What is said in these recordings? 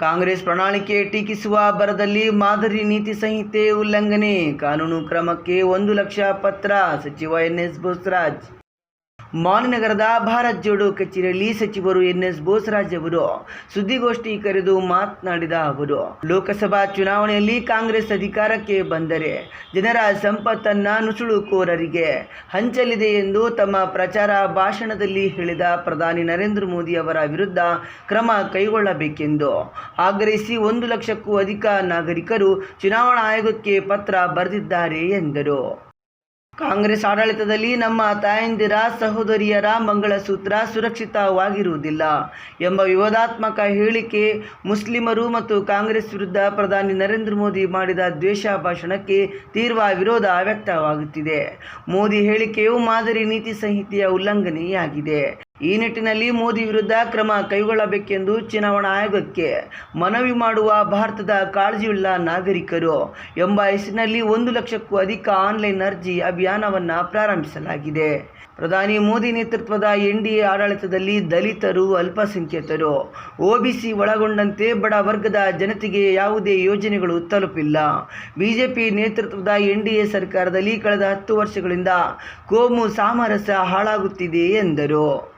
ಕಾಂಗ್ರೆಸ್ ಪ್ರಣಾಳಿಕೆ ಟೀಕಿಸುವ ಬರದಲ್ಲಿ ಮಾದರಿ ನೀತಿ ಸಂಹಿತೆ ಉಲ್ಲಂಘನೆ. ಕಾನೂನು ಕ್ರಮಕ್ಕೆ ಒಂದು ಲಕ್ಷ ಪತ್ರ. ಸಚಿವ ಎನ್ ಎಸ್ ಬೋಸರಾಜ್ ಮಾನನಗರದ ಭಾರತ್ ಜೋಡೋ ಕಚೇರಿಯಲ್ಲಿ ಸಚಿವರು ಎನ್ ಎಸ್ ಬೋಸರಾಜ್ ಅವರು ಸುದ್ದಿಗೋಷ್ಠಿ ಕರೆದು ಮಾತನಾಡಿದ ಅವರು, ಲೋಕಸಭಾ ಚುನಾವಣೆಯಲ್ಲಿ ಕಾಂಗ್ರೆಸ್ ಅಧಿಕಾರಕ್ಕೆ ಬಂದರೆ ಜನರ ಸಂಪತ್ತನ್ನ ನುಸುಳುಕೋರರಿಗೆ ಹಂಚಲಿದೆ ಎಂದು ತಮ್ಮ ಪ್ರಚಾರ ಭಾಷಣದಲ್ಲಿ ಹೇಳಿದ ಪ್ರಧಾನಿ ನರೇಂದ್ರ ಮೋದಿ ಅವರ ವಿರುದ್ಧ ಕ್ರಮ ಕೈಗೊಳ್ಳಬೇಕೆಂದು ಆಗ್ರಹಿಸಿ ಒಂದು ಲಕ್ಷಕ್ಕೂ ಅಧಿಕ ನಾಗರಿಕರು ಚುನಾವಣಾ ಆಯೋಗಕ್ಕೆ ಪತ್ರ ಬರೆದಿದ್ದಾರೆ ಎಂದರು. ಕಾಂಗ್ರೆಸ್ ಆಡಳಿತದಲ್ಲಿ ನಮ್ಮ ತಾಯಂದಿರ ಸಹೋದರಿಯರ ಮಂಗಳಸೂತ್ರ ಸುರಕ್ಷಿತವಾಗಿರುವುದಿಲ್ಲ ಎಂಬ ವಿವಾದಾತ್ಮಕ ಹೇಳಿಕೆ ಮುಸ್ಲಿಮರು ಮತ್ತು ಕಾಂಗ್ರೆಸ್ ವಿರುದ್ಧ ಪ್ರಧಾನಿ ನರೇಂದ್ರ ಮೋದಿ ಮಾಡಿದ ದ್ವೇಷ ಭಾಷಣಕ್ಕೆ ತೀವ್ರ ವಿರೋಧ ವ್ಯಕ್ತವಾಗುತ್ತಿದೆ. ಮೋದಿ ಹೇಳಿಕೆಯು ಮಾದರಿ ನೀತಿ ಸಂಹಿತೆಯ ಉಲ್ಲಂಘನೆಯಾಗಿದೆ. ಈ ನಿಟ್ಟಿನಲ್ಲಿ ಮೋದಿ ವಿರುದ್ಧ ಕ್ರಮ ಕೈಗೊಳ್ಳಬೇಕೆಂದು ಚುನಾವಣಾ ಆಯೋಗಕ್ಕೆ ಮನವಿ ಮಾಡುವ ಭಾರತದ ಕಾಳಜಿಯುಳ್ಳ ನಾಗರಿಕರು ಎಂಬ ಹೆಸರಿನಲ್ಲಿ ಒಂದು ಲಕ್ಷಕ್ಕೂ ಅಧಿಕ ಆನ್ಲೈನ್ ಅರ್ಜಿ ಅಭಿಯಾನವನ್ನು ಪ್ರಾರಂಭಿಸಲಾಗಿದೆ. ಪ್ರಧಾನಿ ಮೋದಿ ನೇತೃತ್ವದ ಎನ್ ಡಿ ಎ ಆಡಳಿತದಲ್ಲಿ ದಲಿತರು, ಅಲ್ಪಸಂಖ್ಯಾತರು ಒಬಿಸಿ ಒಳಗೊಂಡಂತೆ ಬಡ ವರ್ಗದ ಜನತೆಗೆ ಯಾವುದೇ ಯೋಜನೆಗಳು ತಲುಪಿಲ್ಲ. ಬಿಜೆಪಿ ನೇತೃತ್ವದ ಎನ್ ಡಿ ಎ ಸರ್ಕಾರದಲ್ಲಿ ಕಳೆದ ಹತ್ತು ವರ್ಷಗಳಿಂದ ಕೋಮು ಸಾಮರಸ್ಯ ಹಾಳಾಗುತ್ತಿದೆ ಎಂದರು.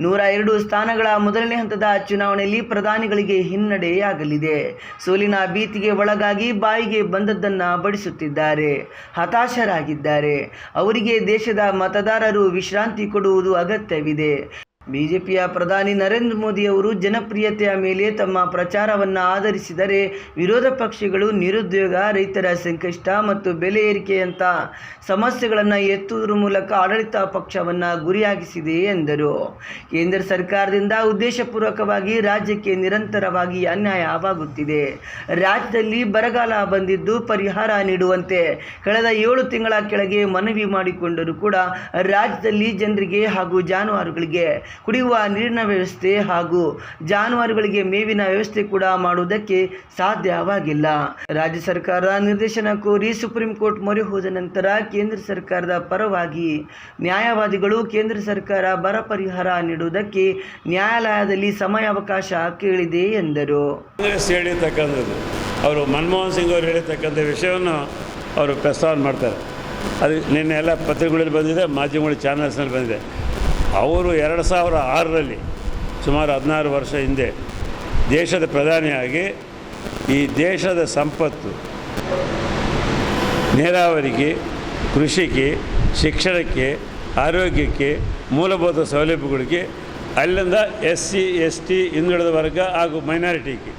ನೂರ ಎರಡು ಸ್ಥಾನಗಳ ಮೊದಲನೇ ಹಂತದ ಚುನಾವಣೆಯಲ್ಲಿ ಪ್ರಧಾನಿಗಳಿಗೆ ಹಿನ್ನಡೆಯಾಗಲಿದೆ. ಸೋಲಿನ ಭೀತಿಗೆ ಒಳಗಾಗಿ ಬಾಯಿಗೆ ಬಂದದ್ದನ್ನು ಬಡಿಸುತ್ತಿದ್ದಾರೆ. ಹತಾಶರಾಗಿದ್ದಾರೆ. ಅವರಿಗೆ ದೇಶದ ಮತದಾರರು ವಿಶ್ರಾಂತಿ ಕೊಡುವುದು ಅಗತ್ಯವಿದೆ. ಬಿಜೆಪಿಯ ಪ್ರಧಾನಿ ನರೇಂದ್ರ ಮೋದಿ ಅವರು ಜನಪ್ರಿಯತೆಯ ಮೇಲೆ ತಮ್ಮ ಪ್ರಚಾರವನ್ನು ಆಧರಿಸಿದರೆ ವಿರೋಧ ಪಕ್ಷಗಳು ನಿರುದ್ಯೋಗ, ರೈತರ ಸಂಕಷ್ಟ ಮತ್ತು ಬೆಲೆ ಏರಿಕೆಯಂಥ ಸಮಸ್ಯೆಗಳನ್ನು ಎತ್ತುವುದರ ಮೂಲಕ ಆಡಳಿತ ಪಕ್ಷವನ್ನು ಗುರಿಯಾಗಿಸಿದೆ ಎಂದರು. ಕೇಂದ್ರ ಸರ್ಕಾರದಿಂದ ಉದ್ದೇಶಪೂರ್ವಕವಾಗಿ ರಾಜ್ಯಕ್ಕೆ ನಿರಂತರವಾಗಿ ಅನ್ಯಾಯವಾಗುತ್ತಿದೆ. ರಾಜ್ಯದಲ್ಲಿ ಬರಗಾಲ ಬಂದಿದ್ದು ಪರಿಹಾರ ನೀಡುವಂತೆ ಕಳೆದ ಏಳು ತಿಂಗಳ ಕೆಳಗೆ ಮನವಿ ಮಾಡಿಕೊಂಡರೂ ಕೂಡ ರಾಜ್ಯದಲ್ಲಿ ಜನರಿಗೆ ಹಾಗೂ ಜಾನುವಾರುಗಳಿಗೆ ಕುಡಿಯುವ ನೀರಿನ ವ್ಯವಸ್ಥೆ ಹಾಗೂ ಜಾನುವಾರುಗಳಿಗೆ ಮೇವಿನ ವ್ಯವಸ್ಥೆ ಕೂಡ ಮಾಡುವುದಕ್ಕೆ ಸಾಧ್ಯವಾಗಿಲ್ಲ. ರಾಜ್ಯ ಸರ್ಕಾರ ನಿರ್ದೇಶನ ಕೋರಿ ಸುಪ್ರೀಂ ಕೋರ್ಟ್ ಮೊರೆ ಹೋದ ನಂತರ ಕೇಂದ್ರ ಸರ್ಕಾರದ ಪರವಾಗಿ ನ್ಯಾಯವಾದಿಗಳು ಕೇಂದ್ರ ಸರ್ಕಾರ ಬರ ಪರಿಹಾರ ನೀಡುವುದಕ್ಕೆ ನ್ಯಾಯಾಲಯದಲ್ಲಿ ಸಮಯಾವಕಾಶ ಕೇಳಿದೆ ಎಂದರು. ಹೇಳಿರ್ತಕ್ಕಂಥದ್ದು, ಅವರು ಮನಮೋಹನ್ ಸಿಂಗ್ ಅವರು ಹೇಳಿರ್ತಕ್ಕಂಥ ವಿಷಯವನ್ನು ಅವರು ಪ್ರಸ್ತಾವನೆ ಮಾಡ್ತಾರೆ. ಅದು ನಿನ್ನೆ ಎಲ್ಲ ಪತ್ರಿಕೆಗಳಲ್ಲಿ ಬಂದಿದೆ, ಮಾಧ್ಯಮಗಳ ಚಾನಲ್ಸ್ನಲ್ಲಿ ಬಂದಿದೆ. ಅವರು ಎರಡು ಸಾವಿರ ಆರರಲ್ಲಿ ಸುಮಾರು ಹದಿನಾರು ವರ್ಷ ಹಿಂದೆ ದೇಶದ ಪ್ರಧಾನಿಯಾಗಿ ಈ ದೇಶದ ಸಂಪತ್ತು, ನೀರಾವರಿಗೆ, ಕೃಷಿಗೆ, ಶಿಕ್ಷಣಕ್ಕೆ, ಆರೋಗ್ಯಕ್ಕೆ, ಮೂಲಭೂತ ಸೌಲಭ್ಯಗಳಿಗೆ, ಅಲ್ಲಿಂದ ಎಸ್ ಸಿ ಎಸ್ ಟಿ ಹಿಂದುಳಿದ ವರ್ಗ ಹಾಗೂ ಮೈನಾರಿಟಿಗೆ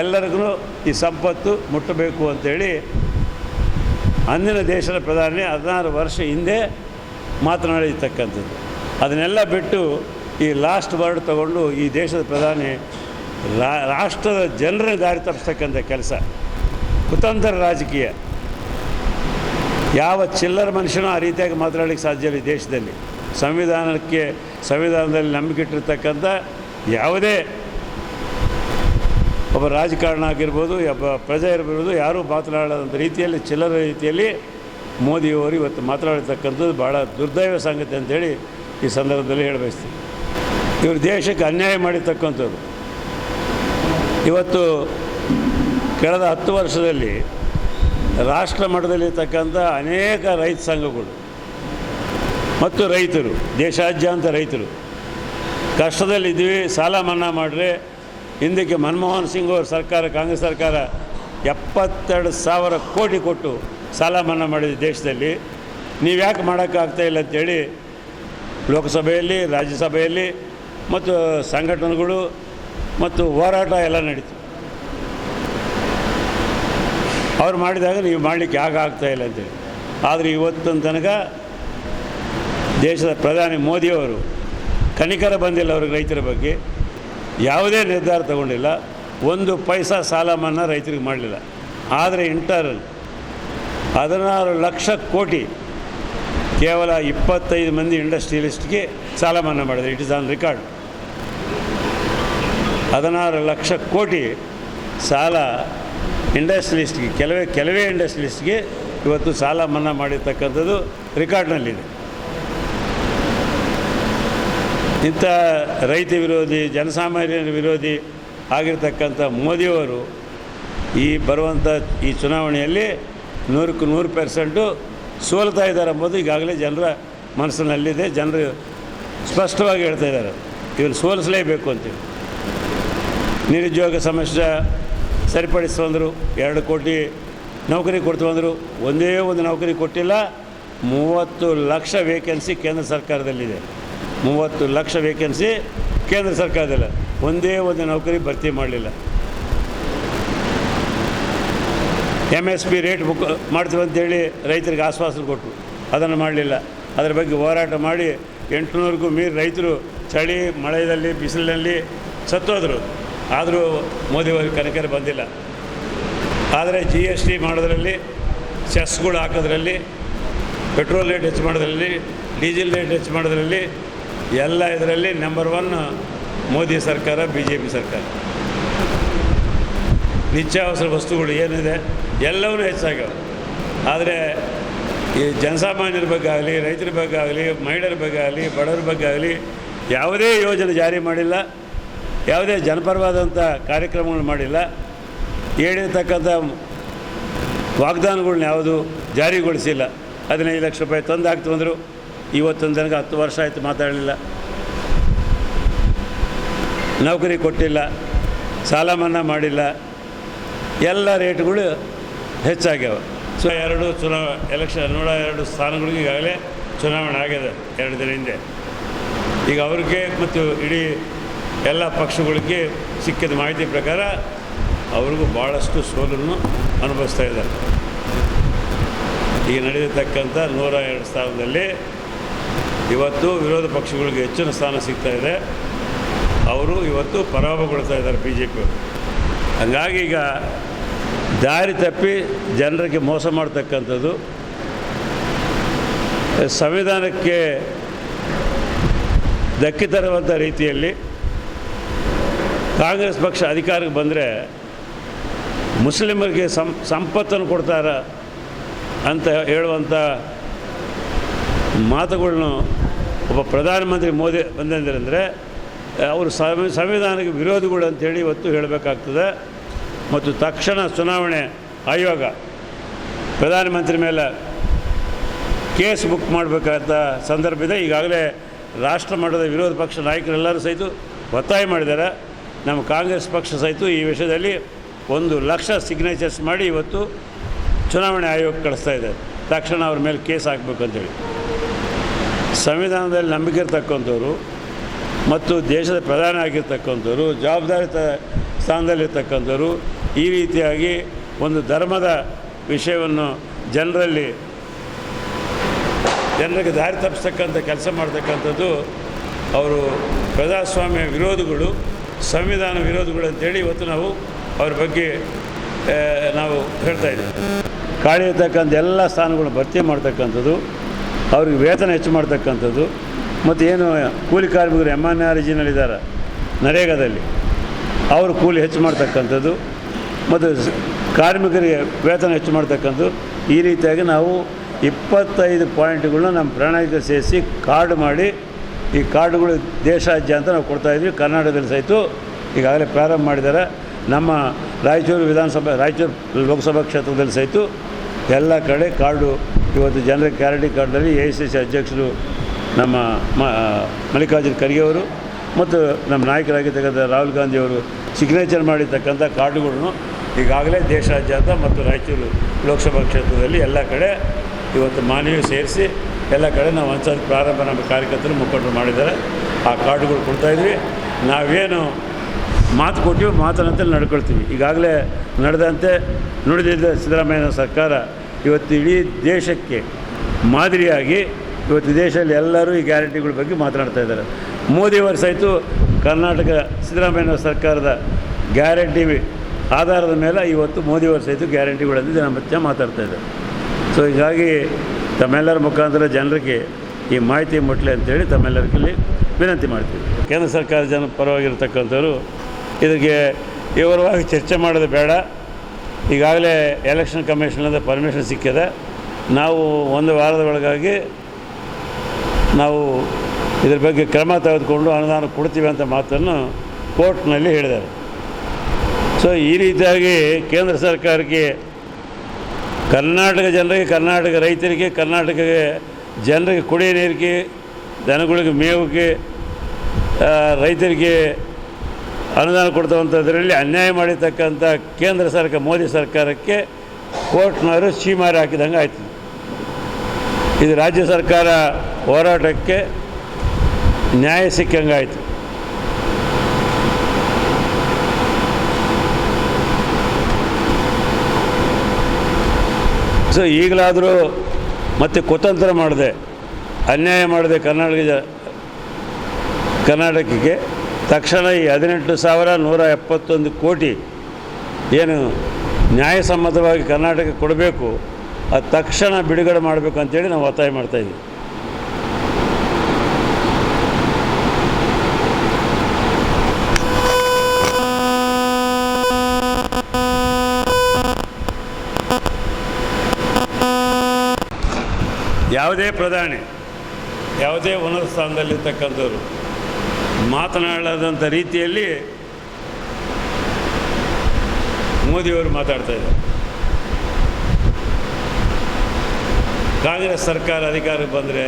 ಎಲ್ಲರಿಗೂ ಈ ಸಂಪತ್ತು ಮುಟ್ಟಬೇಕು ಅಂತೇಳಿ ಅಂದಿನ ದೇಶದ ಪ್ರಧಾನಿ ಹದಿನಾರು ವರ್ಷ ಹಿಂದೆ ಮಾತನಾಡಿರ್ತಕ್ಕಂಥದ್ದು. ಅದನ್ನೆಲ್ಲ ಬಿಟ್ಟು ಈ ಲಾಸ್ಟ್ ವರ್ಡ್ ತಗೊಂಡು ಈ ದೇಶದ ಪ್ರಧಾನಿ ರಾಷ್ಟ್ರದ ಜನರ ದಾರಿ ತಪ್ಪಿಸ್ತಕ್ಕಂಥ ಕೆಲಸ. ಕುತಂತ್ರ ರಾಜಕೀಯ. ಯಾವ ಚಿಲ್ಲರ ಮನುಷ್ಯನೂ ಆ ರೀತಿಯಾಗಿ ಮಾತನಾಡಲಿಕ್ಕೆ ಸಾಧ್ಯ ಇಲ್ಲ ಈ ದೇಶದಲ್ಲಿ. ಸಂವಿಧಾನಕ್ಕೆ, ಸಂವಿಧಾನದಲ್ಲಿ ನಂಬಿಕೆ ಇಟ್ಟಿರ್ತಕ್ಕಂಥ ಯಾವುದೇ ಒಬ್ಬ ರಾಜಕಾರಣ ಆಗಿರ್ಬೋದು, ಒಬ್ಬ ಪ್ರಜೆ ಇರ್ಬೋದು ಯಾರೂ ಮಾತನಾಡದಂಥ ರೀತಿಯಲ್ಲಿ, ಚಿಲ್ಲರ ರೀತಿಯಲ್ಲಿ ಮೋದಿಯವರು ಇವತ್ತು ಮಾತನಾಡಿರ್ತಕ್ಕಂಥದ್ದು ಭಾಳ ದುರ್ದೈವ ಸಂಗತಿ ಅಂತೇಳಿ ಈ ಸಂದರ್ಭದಲ್ಲಿ ಹೇಳಬಯಸ್ತೀನಿ. ಇವರು ದೇಶಕ್ಕೆ ಅನ್ಯಾಯ ಮಾಡಿರ್ತಕ್ಕಂಥದ್ದು ಇವತ್ತು ಕಳೆದ ಹತ್ತು ವರ್ಷದಲ್ಲಿ ರಾಷ್ಟ್ರ ಮಟ್ಟದಲ್ಲಿರ್ತಕ್ಕಂಥ ಅನೇಕ ರೈತ ಸಂಘಗಳು ಮತ್ತು ರೈತರು, ದೇಶಾದ್ಯಂತ ರೈತರು ಕಷ್ಟದಲ್ಲಿದ್ದೀವಿ, ಸಾಲ ಮನ್ನಾ ಮಾಡಿದ್ರೆ ಹಿಂದಕ್ಕೆ ಮನಮೋಹನ್ ಸಿಂಗ್ ಅವರ ಸರ್ಕಾರ, ಕಾಂಗ್ರೆಸ್ ಸರ್ಕಾರ ಎಪ್ಪತ್ತೆರಡು ಸಾವಿರ ಕೋಟಿ ಕೊಟ್ಟು ಸಾಲ ಮನ್ನಾ ಮಾಡಿದ ದೇಶದಲ್ಲಿ. ನೀವು ಯಾಕೆ ಮಾಡೋಕ್ಕಾಗ್ತಾ ಇಲ್ಲ ಅಂತೇಳಿ ಲೋಕಸಭೆಯಲ್ಲಿ, ರಾಜ್ಯಸಭೆಯಲ್ಲಿ ಮತ್ತು ಸಂಘಟನೆಗಳು ಮತ್ತು ಹೋರಾಟ ಎಲ್ಲ ನಡೀತು. ಅವ್ರು ಮಾಡಿದಾಗ ನೀವು ಮಾಡಲಿಕ್ಕೆ ಆಗ್ತಾ ಇಲ್ಲ ಅಂತೇಳಿ ಆದರೆ ಇವತ್ತಿನ ತನಕ ದೇಶದ ಪ್ರಧಾನಿ ಮೋದಿಯವರು ಕನಿಕರ ಬಂದಿಲ್ಲ ಅವ್ರಿಗೆ ರೈತರ ಬಗ್ಗೆ. ಯಾವುದೇ ನಿರ್ಧಾರ ತಗೊಂಡಿಲ್ಲ. ಒಂದು ಪೈಸಾ ಸಾಲ ಮನ್ನಾ ರೈತರಿಗೆ ಮಾಡಲಿಲ್ಲ. ಆದರೆ ಇಂಟರ್ ಹದಿನಾರು ಲಕ್ಷ ಕೋಟಿ ಕೇವಲ ಇಪ್ಪತ್ತೈದು ಮಂದಿ ಇಂಡಸ್ಟ್ರಿಯಲಿಸ್ಟ್ಗೆ ಸಾಲ ಮನ್ನಾ ಮಾಡಿದೆ ಇಟ್ ಇಸ್ ಆನ್ ರೆಕಾರ್ಡ್ ಹದಿನಾರು ಲಕ್ಷ ಕೋಟಿ ಸಾಲ ಇಂಡಸ್ಟ್ರಿಯಲಿಸ್ಟ್ಗೆ, ಕೆಲವೇ ಕೆಲವೇ ಇಂಡಸ್ಟ್ರಿಯಲಿಸ್ಟ್ಗೆ ಇವತ್ತು ಸಾಲ ಮನ್ನಾ ಮಾಡಿರ್ತಕ್ಕಂಥದ್ದು ರೆಕಾರ್ಡ್ನಲ್ಲಿದೆ ಇಂಥ ರೈತ ವಿರೋಧಿ, ಜನಸಾಮಾನ್ಯರ ವಿರೋಧಿ ಆಗಿರ್ತಕ್ಕಂಥ ಮೋದಿಯವರು ಈ ಬರುವಂಥ ಈ ಚುನಾವಣೆಯಲ್ಲಿ ನೂರಕ್ಕೆ ನೂರು ಪರ್ಸೆಂಟು ಸೋಲ್ತಾ ಇದ್ದಾರೆ ಅಂಬೋದು ಈಗಾಗಲೇ ಜನರ ಮನಸ್ಸಿನಲ್ಲಿದೆ. ಜನರು ಸ್ಪಷ್ಟವಾಗಿ ಹೇಳ್ತಾ ಇದ್ದಾರೆ. ಇವನು ಸೋಲಿಸಲೇಬೇಕು ಅಂತೇಳಿ ನಿರುದ್ಯೋಗ ಸಮಸ್ಯೆ ಸರಿಪಡಿಸ್ತಂದರು ಎರಡು ಕೋಟಿ ನೌಕರಿ ಕೊಡ್ತೀವಂದರು ಒಂದೇ ಒಂದು ನೌಕರಿ ಕೊಟ್ಟಿಲ್ಲ, ಮೂವತ್ತು ಲಕ್ಷ ವೇಕೆನ್ಸಿ ಕೇಂದ್ರ ಸರ್ಕಾರದಲ್ಲಿದೆ. ಮೂವತ್ತು ಲಕ್ಷ ವೇಕೆನ್ಸಿ ಕೇಂದ್ರ ಸರ್ಕಾರದಲ್ಲ ಒಂದೇ ಒಂದು ನೌಕರಿ ಭರ್ತಿ ಮಾಡಲಿಲ್ಲ. M S P rate book ಮಾಡ್ತೀವಿ ಅಂತೇಳಿ ರೈತರಿಗೆ ಆಶ್ವಾಸನೆ ಕೊಟ್ಟರು ಅದನ್ನು ಮಾಡಲಿಲ್ಲ. ಅದರ ಬಗ್ಗೆ ಹೋರಾಟ ಮಾಡಿ ಎಂಟುನೂರಿಗೂ ಮೀರಿ ರೈತರು ಚಳಿ, ಮಳೆಯಲ್ಲಿ, ಬಿಸಿಲಿನಲ್ಲಿ ಸತ್ತೋದ್ರು. ಆದರೂ ಮೋದಿಯವರು ಕನಕರ ಬಂದಿಲ್ಲ. ಆದರೆ ಜಿ ಎಸ್ ಟಿ ಮಾಡೋದ್ರಲ್ಲಿ ಸೆಸ್ಗಳು ಹಾಕೋದ್ರಲ್ಲಿ, ಪೆಟ್ರೋಲ್ ರೇಟ್ ಹೆಚ್ಚು ಮಾಡೋದ್ರಲ್ಲಿ, ಡೀಸೆಲ್ ರೇಟ್ ಹೆಚ್ಚು ಮಾಡೋದ್ರಲ್ಲಿ ಎಲ್ಲ ಇದರಲ್ಲಿ ನಂಬರ್ ಒನ್ ಮೋದಿ ಸರ್ಕಾರ ಬಿ ಜೆ ಪಿ ಸರ್ಕಾರ. ನಿತ್ಯಾವಸರ ವಸ್ತುಗಳು ಏನಿದೆ ಎಲ್ಲವೂ ಹೆಚ್ಚಾಗ್ಯಾವ. ಆದರೆ ಈ ಜನಸಾಮಾನ್ಯರ ಬಗ್ಗೆ ಆಗಲಿ ರೈತರ ಬಗ್ಗೆ ಆಗಲಿ ಮಹಿಳೆಯರ ಬಗ್ಗೆ ಆಗಲಿ ಬಡವರ ಬಗ್ಗೆ ಆಗಲಿ ಯಾವುದೇ ಯೋಜನೆ ಜಾರಿ ಮಾಡಿಲ್ಲ, ಯಾವುದೇ ಜನಪರವಾದಂಥ ಕಾರ್ಯಕ್ರಮಗಳು ಮಾಡಿಲ್ಲ. ಹೇಳಿರ್ತಕ್ಕಂಥ ವಾಗ್ದಾನಗಳನ್ನ ಯಾವುದು ಜಾರಿಗೊಳಿಸಿಲ್ಲ. ಹದಿನೈದು ಲಕ್ಷ ರೂಪಾಯಿ ತಂದು ಹಾಕ್ತು ಅಂದರು ಇವತ್ತೊಂದು ತನಕ ಹತ್ತು ವರ್ಷ ಆಯಿತು ಮಾತಾಡಲಿಲ್ಲ. ನೌಕರಿ ಕೊಟ್ಟಿಲ್ಲ, ಸಾಲ ಮನ್ನಾ ಮಾಡಿಲ್ಲ. ಎಲ್ಲ ರೇಟ್ಗಳು ಹೆಚ್ಚಾಗ್ಯಾವ. ಸೊ, ಎರಡು ಚುನಾವ, ಎಲೆಕ್ಷನ್, ನೂರ ಎರಡು ಸ್ಥಾನಗಳಿಗೆ ಈಗಾಗಲೇ ಚುನಾವಣೆ ಆಗಿದೆ ಎರಡು ದಿನ ಹಿಂದೆ. ಈಗ ಅವ್ರಿಗೆ ಮತ್ತು ಇಡೀ ಎಲ್ಲ ಪಕ್ಷಗಳಿಗೆ ಸಿಕ್ಕಿದ ಮಾಹಿತಿ ಪ್ರಕಾರ ಅವ್ರಿಗೂ ಭಾಳಷ್ಟು ಸೋಲನ್ನು ಅನುಭವಿಸ್ತಾ ಇದ್ದಾರೆ. ಈಗ ನಡೆದಿರ್ತಕ್ಕಂಥ ನೂರ ಎರಡು ಸ್ಥಾನದಲ್ಲಿ ಇವತ್ತು ವಿರೋಧ ಪಕ್ಷಗಳಿಗೆ ಹೆಚ್ಚಿನ ಸ್ಥಾನ ಸಿಗ್ತಾ ಇದೆ. ಅವರು ಇವತ್ತು ಪರಾಭವಗೊಳ್ತಾ ಇದ್ದಾರೆ ಬಿ ಜೆ ಪಿ ಹಂಗಾಗಿ ಈಗ ದಾರಿ ತಪ್ಪಿ ಜನರಿಗೆ ಮೋಸ ಮಾಡ್ತಕ್ಕಂಥದ್ದು, ಸಂವಿಧಾನಕ್ಕೆ ಧಕ್ಕೆ ತರುವಂಥ ರೀತಿಯಲ್ಲಿ ಕಾಂಗ್ರೆಸ್ ಪಕ್ಷ ಅಧಿಕಾರಕ್ಕೆ ಬಂದರೆ ಮುಸ್ಲಿಮರಿಗೆ ಸಂಪತ್ತನ್ನು ಕೊಡ್ತಾರ ಅಂತ ಹೇಳುವಂಥ ಮಾತುಗಳನ್ನು ಒಬ್ಬ ಪ್ರಧಾನಮಂತ್ರಿ ಮೋದಿ ಬಂದಂದ್ರೆ ಅವರು ಸಂವಿ ಸಂವಿಧಾನಕ್ಕೆ ವಿರೋಧಿಗಳು ಅಂತೇಳಿ ಇವತ್ತು ಹೇಳಬೇಕಾಗ್ತದೆ. ಮತ್ತು ತಕ್ಷಣ ಚುನಾವಣೆ ಆಯೋಗ ಪ್ರಧಾನಮಂತ್ರಿ ಮೇಲೆ ಕೇಸ್ ಬುಕ್ ಮಾಡಬೇಕಾದ ಸಂದರ್ಭ ಇದೆ. ಈಗಾಗಲೇ ರಾಷ್ಟ್ರ ಮಟ್ಟದ ವಿರೋಧ ಪಕ್ಷ ನಾಯಕರೆಲ್ಲರೂ ಸಹಿತ ಒತ್ತಾಯ ಮಾಡಿದ್ದಾರೆ. ನಮ್ಮ ಕಾಂಗ್ರೆಸ್ ಪಕ್ಷ ಸಹಿತ ಈ ವಿಷಯದಲ್ಲಿ ಒಂದು ಲಕ್ಷ ಸಿಗ್ನೇಚರ್ಸ್ ಮಾಡಿ ಇವತ್ತು ಚುನಾವಣೆ ಆಯೋಗ ಕಳಿಸ್ತಾ ಇದೆ. ತಕ್ಷಣ ಅವ್ರ ಮೇಲೆ ಕೇಸ್ ಹಾಕಬೇಕು ಅಂತೇಳಿ ಸಂವಿಧಾನದಲ್ಲಿ ನಂಬಿಕೆ ಇರ್ತಕ್ಕಂಥವ್ರು ಮತ್ತು ದೇಶದ ಪ್ರಧಾನಿ ಆಗಿರ್ತಕ್ಕಂಥವ್ರು, ಜವಾಬ್ದಾರಿತ ಸ್ಥಾನದಲ್ಲಿರ್ತಕ್ಕಂಥವ್ರು ಈ ರೀತಿಯಾಗಿ ಒಂದು ಧರ್ಮದ ವಿಷಯವನ್ನು ಜನರಲ್ಲಿ, ಜನರಿಗೆ ದಾರಿ ತಪ್ಪಿಸ್ತಕ್ಕಂಥ ಕೆಲಸ ಮಾಡ್ತಕ್ಕಂಥದ್ದು ಅವರು ಪ್ರಜಾಸ್ವಾಮ್ಯ ವಿರೋಧಿಗಳು, ಸಂವಿಧಾನ ವಿರೋಧಿಗಳು ಅಂತೇಳಿ ಇವತ್ತು ನಾವು ಅವ್ರ ಬಗ್ಗೆ ನಾವು ಹೇಳ್ತಾ ಇದ್ದೀವಿ. ಖಾಲಿ ಇರ್ತಕ್ಕಂಥ ಎಲ್ಲ ಸ್ಥಾನಗಳು ಭರ್ತಿ ಮಾಡ್ತಕ್ಕಂಥದ್ದು, ಅವ್ರಿಗೆ ವೇತನ ಹೆಚ್ಚು ಮಾಡ್ತಕ್ಕಂಥದ್ದು, ಮತ್ತು ಏನು ಕೂಲಿ ಕಾರ್ಮಿಕರು ಎಂ ಎನ್ ಆರ್ ಜಿನಲ್ಲಿದ್ದಾರೆ ನರೇಗಾದಲ್ಲಿ, ಅವರು ಕೂಲಿ ಹೆಚ್ಚು ಮಾಡ್ತಕ್ಕಂಥದ್ದು. ಮತ್ತು ಕಾರ್ಮಿಕರಿಗೆ ವೇತನ ಹೆಚ್ಚು ಮಾಡ್ತಕ್ಕಂಥದ್ದು, ಈ ರೀತಿಯಾಗಿ ನಾವು ಇಪ್ಪತ್ತೈದು ಪಾಯಿಂಟ್ಗಳನ್ನ ನಮ್ಮ ಪ್ರಣಾಳಿಕೆ ಸೇರಿಸಿ ಕಾರ್ಡ್ ಮಾಡಿ, ಈ ಕಾರ್ಡುಗಳು ದೇಶಾದ್ಯಂತ ನಾವು ಕೊಡ್ತಾಯಿದ್ವಿ ಕರ್ನಾಟಕದಲ್ಲಿ ಸಹಿತ ಈಗಾಗಲೇ ಪ್ರಾರಂಭ ಮಾಡಿದ್ದಾರೆ. ನಮ್ಮ ರಾಯಚೂರು ವಿಧಾನಸಭೆ, ರಾಯಚೂರು ಲೋಕಸಭಾ ಕ್ಷೇತ್ರದಲ್ಲಿ ಸಹಿತ ಎಲ್ಲ ಕಡೆ ಕಾರ್ಡು, ಇವತ್ತು ಜನರ ಕ್ಯಾರಿಟಿ ಕಾರ್ಡ್ನಲ್ಲಿ ಎ ಐ ಸಿ ಸಿ ಅಧ್ಯಕ್ಷರು ನಮ್ಮ ಮಲ್ಲಿಕಾರ್ಜುನ ಖರ್ಗೆ ಅವರು ಮತ್ತು ನಮ್ಮ ನಾಯಕರಾಗಿರ್ತಕ್ಕಂಥ ರಾಹುಲ್ ಗಾಂಧಿಯವರು ಸಿಗ್ನೇಚರ್ ಮಾಡಿರ್ತಕ್ಕಂಥ ಕಾರ್ಡುಗಳನ್ನು ಈಗಾಗಲೇ ದೇಶಾದ್ಯಂತ ಮತ್ತು ರಾಯಚೂರು ಲೋಕಸಭಾ ಕ್ಷೇತ್ರದಲ್ಲಿ ಎಲ್ಲ ಕಡೆ ಇವತ್ತು ಮಾನವೀಯ ಸೇರಿಸಿ ಎಲ್ಲ ಕಡೆ ನಾವು ಹಂಚೋದು ಪ್ರಾರಂಭ ನಮ್ಮ ಕಾರ್ಯಕರ್ತರು ಮುಖಂಡರು ಮಾಡಿದ್ದಾರೆ. ಆ ಕಾರ್ಡುಗಳು ಕೊಡ್ತಾಯಿದ್ವಿ ನಾವೇನು ಮಾತು ಕೊಟ್ಟಿವಿ ಮಾತಿನಂತೆ ನಡ್ಕೊಳ್ತೀವಿ. ಈಗಾಗಲೇ ನಡೆದಂತೆ ನುಡಿದಿದ್ದ ಸಿದ್ದರಾಮಯ್ಯನ ಸರ್ಕಾರ ಇವತ್ತು ಇಡೀ ದೇಶಕ್ಕೆ ಮಾದರಿಯಾಗಿ ಇವತ್ತು ದೇಶದಲ್ಲಿ ಎಲ್ಲರೂ ಈ ಗ್ಯಾರಂಟಿಗಳ ಬಗ್ಗೆ ಮಾತನಾಡ್ತಾ ಇದ್ದಾರೆ. ಮೋದಿಯವರು ಸಹಿತ ಕರ್ನಾಟಕ ಸಿದ್ದರಾಮಯ್ಯ ಸರ್ಕಾರದ ಗ್ಯಾರಂಟಿ ಆಧಾರದ ಮೇಲೆ ಇವತ್ತು ಮೋದಿಯವರು ಸಹಿತ ಗ್ಯಾರಂಟಿಗಳಲ್ಲಿ ಜನ ಮತ್ತೆ ಮಾತಾಡ್ತಾ ಇದ್ದಾರೆ. ಸೊ ಹೀಗಾಗಿ ತಮ್ಮೆಲ್ಲರ ಮುಖಾಂತರ ಜನರಿಗೆ ಈ ಮಾಹಿತಿ ಮುಟ್ಲಿ ಅಂತೇಳಿ ತಮ್ಮೆಲ್ಲರಲ್ಲಿ ವಿನಂತಿ ಮಾಡ್ತೀವಿ. ಕೇಂದ್ರ ಸರ್ಕಾರ ಜನ ಪರವಾಗಿರ್ತಕ್ಕಂಥವ್ರು ಇದಕ್ಕೆ ವಿವರವಾಗಿ ಚರ್ಚೆ ಮಾಡೋದು ಬೇಡ. ಈಗಾಗಲೇ ಎಲೆಕ್ಷನ್ ಕಮಿಷನಿಂದ ಪರ್ಮಿಷನ್ ಸಿಕ್ಕಿದೆ. ನಾವು ಒಂದು ವಾರದ ಒಳಗಾಗಿ ನಾವು ಇದ್ರ ಬಗ್ಗೆ ಕ್ರಮ ತೆಗೆದುಕೊಂಡು ಅನುದಾನ ಕೊಡ್ತೀವಿ ಅಂತ ಮಾತನ್ನು ಕೋರ್ಟ್ನಲ್ಲಿ ಹೇಳಿದ್ದಾರೆ. ಸೊ ಈ ರೀತಿಯಾಗಿ ಕೇಂದ್ರ ಸರ್ಕಾರಕ್ಕೆ, ಕರ್ನಾಟಕ ಜನರಿಗೆ, ಕರ್ನಾಟಕ ರೈತರಿಗೆ ಕರ್ನಾಟಕ ಜನರಿಗೆ ಕುಡಿಯೋ ನೀರಿಗೆ, ದನಗಳಿಗೆ ಮೇವಕ್ಕೆ ರೈತರಿಗೆ ಅನುದಾನ ಕೊಡ್ತಕ್ಕಂಥದ್ರಲ್ಲಿ ಅನ್ಯಾಯ ಮಾಡಿರ್ತಕ್ಕಂಥ ಕೇಂದ್ರ ಸರ್ಕಾರ, ಮೋದಿ ಸರ್ಕಾರಕ್ಕೆ ಕೋರ್ಟ್ನವರು ಸೀಮಾರಿ ಹಾಕಿದಂಗೆ ಆಯ್ತು. ಇದು ರಾಜ್ಯ ಸರ್ಕಾರ ಹೋರಾಟಕ್ಕೆ ನ್ಯಾಯ ಸಿಕ್ಕಂಗೆ ಆಯಿತು ಸೊ ಈಗಲಾದರೂ ಮತ್ತೆ ಕುತಂತ್ರ ಮಾಡಿದೆ, ಅನ್ಯಾಯ ಮಾಡಿದೆ ಕರ್ನಾಟಕ ಕರ್ನಾಟಕಕ್ಕೆ. ತಕ್ಷಣ ಈ ಹದಿನೆಂಟು ಸಾವಿರ ನೂರ ಎಪ್ಪತ್ತೊಂದು ಕೋಟಿ ಏನು ನ್ಯಾಯಸಮ್ಮತವಾಗಿ ಕರ್ನಾಟಕ ಕೊಡಬೇಕು, ಅದು ತಕ್ಷಣ ಬಿಡುಗಡೆ ಮಾಡಬೇಕು ಅಂತೇಳಿ ನಾವು ಒತ್ತಾಯ ಮಾಡ್ತಾಯಿದ್ದೀವಿ ಯಾವುದೇ ಪ್ರಧಾನಿ, ಯಾವುದೇ ಉನ್ನತ ಸ್ಥಾನದಲ್ಲಿರ್ತಕ್ಕಂಥವ್ರು ಮಾತನಾಡದಂಥ ರೀತಿಯಲ್ಲಿ ಮೋದಿಯವರು ಮಾತಾಡ್ತಾ ಇದ್ದಾರೆ. ಕಾಂಗ್ರೆಸ್ ಸರ್ಕಾರ ಅಧಿಕಾರಕ್ಕೆ ಬಂದರೆ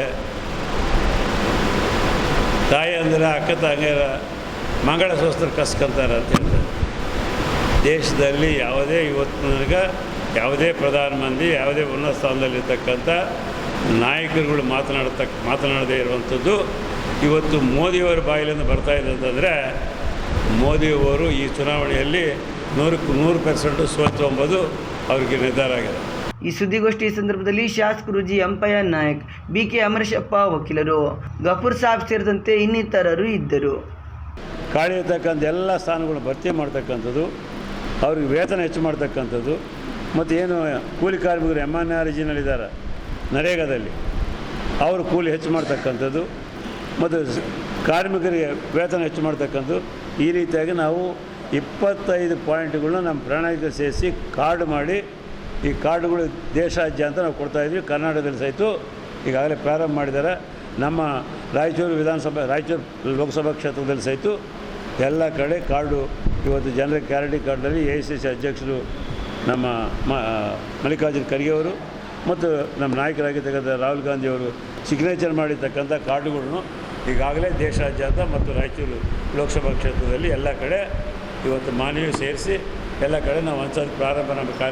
ತಾಯಿ ಅಂದರೆ ಅಕ್ಕ ತಂಗಿಯರ ಮಂಗಳಸೂತ್ರ ಕಸ್ಕೊಂತಾರೆ ಅಂತ ದೇಶದಲ್ಲಿ ಯಾವುದೇ ಇವತ್ತು ನನಗೆ ಯಾವುದೇ ಪ್ರಧಾನಮಂತ್ರಿ ಯಾವುದೇ ಉನ್ನತ ಸ್ಥಾನದಲ್ಲಿರ್ತಕ್ಕಂಥ ನಾಯಕರುಗಳು ಮಾತನಾಡತಕ್ಕ ಮಾತನಾಡದೇ ಇರುವಂಥದ್ದು. ಇವತ್ತು ಮೋದಿಯವರ ಬಾಯಿಲಿಂದ ಬರ್ತಾ ಇದೆ ಅಂತಂದರೆ ಮೋದಿಯವರು ಈ ಚುನಾವಣೆಯಲ್ಲಿ ನೂರಕ್ಕೆ ನೂರು ಪರ್ಸೆಂಟು ಸೋತು ಎಂಬುದು ಅವರಿಗೆ ನಿರ್ಧಾರ ಆಗಿದೆ. ಈ ಸುದ್ದಿಗೋಷ್ಠಿ ಸಂದರ್ಭದಲ್ಲಿ ಶಾಸಕರು G Ampayya Nayak B K Amareshappa ವಕೀಲರು ಗಫೂರ್ ಸಾಬ್ ಸೇರಿದಂತೆ ಇನ್ನಿತರರು ಇದ್ದರು. ಖಾಲಿ ಇರ್ತಕ್ಕಂಥ ಎಲ್ಲ ಸ್ಥಾನಗಳು ಭರ್ತಿ ಮಾಡ್ತಕ್ಕಂಥದ್ದು ಅವ್ರಿಗೆ ವೇತನ ಹೆಚ್ಚು ಮಾಡ್ತಕ್ಕಂಥದ್ದು ಮತ್ತು ಏನು ಕೂಲಿ ಕಾರ್ಮಿಕರು ಎಂ ಎನ್ ಆರ್ ಜಿನಲ್ಲಿದ್ದಾರೆ ನರೇಗಾದಲ್ಲಿ ಅವರು ಕೂಲಿ ಹೆಚ್ಚು ಮಾಡ್ತಕ್ಕಂಥದ್ದು ಮತ್ತು ಕಾರ್ಮಿಕರಿಗೆ ವೇತನ ಹೆಚ್ಚು ಮಾಡ್ತಕ್ಕಂಥದ್ದು. ಈ ರೀತಿಯಾಗಿ ನಾವು ಇಪ್ಪತ್ತೈದು ಪಾಯಿಂಟ್ಗಳನ್ನ ನಮ್ಮ ಪ್ರಣಾಳಿಕೆ ಸೇರಿಸಿ ಕಾರ್ಡ್ ಮಾಡಿ ಈ ಕಾರ್ಡುಗಳು ದೇಶಾದ್ಯಂತ ನಾವು ಕೊಡ್ತಾಯಿದ್ವಿ ಕರ್ನಾಟಕದಲ್ಲಿ ಸಹಿತ ಈಗಾಗಲೇ ಪ್ರಾರಂಭ ಮಾಡಿದ್ದಾರೆ. ನಮ್ಮ ರಾಯಚೂರು ವಿಧಾನಸಭೆ, ರಾಯಚೂರು ಲೋಕಸಭಾ ಕ್ಷೇತ್ರದಲ್ಲಿ ಸಹಿತ ಎಲ್ಲ ಕಡೆ ಕಾರ್ಡು ಇವತ್ತು ಜನರ ಕ್ಯಾರಿಟಿ ಕಾರ್ಡ್ನಲ್ಲಿ ಎ ಸಿ ಸಿ ಅಧ್ಯಕ್ಷರು ನಮ್ಮ ಮಲ್ಲಿಕಾರ್ಜುನ ಖರ್ಗೆ ಅವರು ಮತ್ತು ನಮ್ಮ ನಾಯಕರಾಗಿರ್ತಕ್ಕಂಥ ರಾಹುಲ್ ಗಾಂಧಿಯವರು ಸಿಗ್ನೇಚರ್ ಮಾಡಿರ್ತಕ್ಕಂಥ ಕಾರ್ಡುಗಳನ್ನು ಈಗಾಗಲೇ ದೇಶಾದ್ಯಂತ ಮತ್ತು ರಾಯಚೂರು ಲೋಕಸಭಾ ಕ್ಷೇತ್ರದಲ್ಲಿ ಎಲ್ಲ ಕಡೆ ಇವತ್ತು ಮಾನವೀಯ ಸೇರಿಸಿ ಎಲ್ಲ ಕಡೆ ನಾವು ಹಂಚೋದು ಪ್ರಾರಂಭ ನಮ್ಮ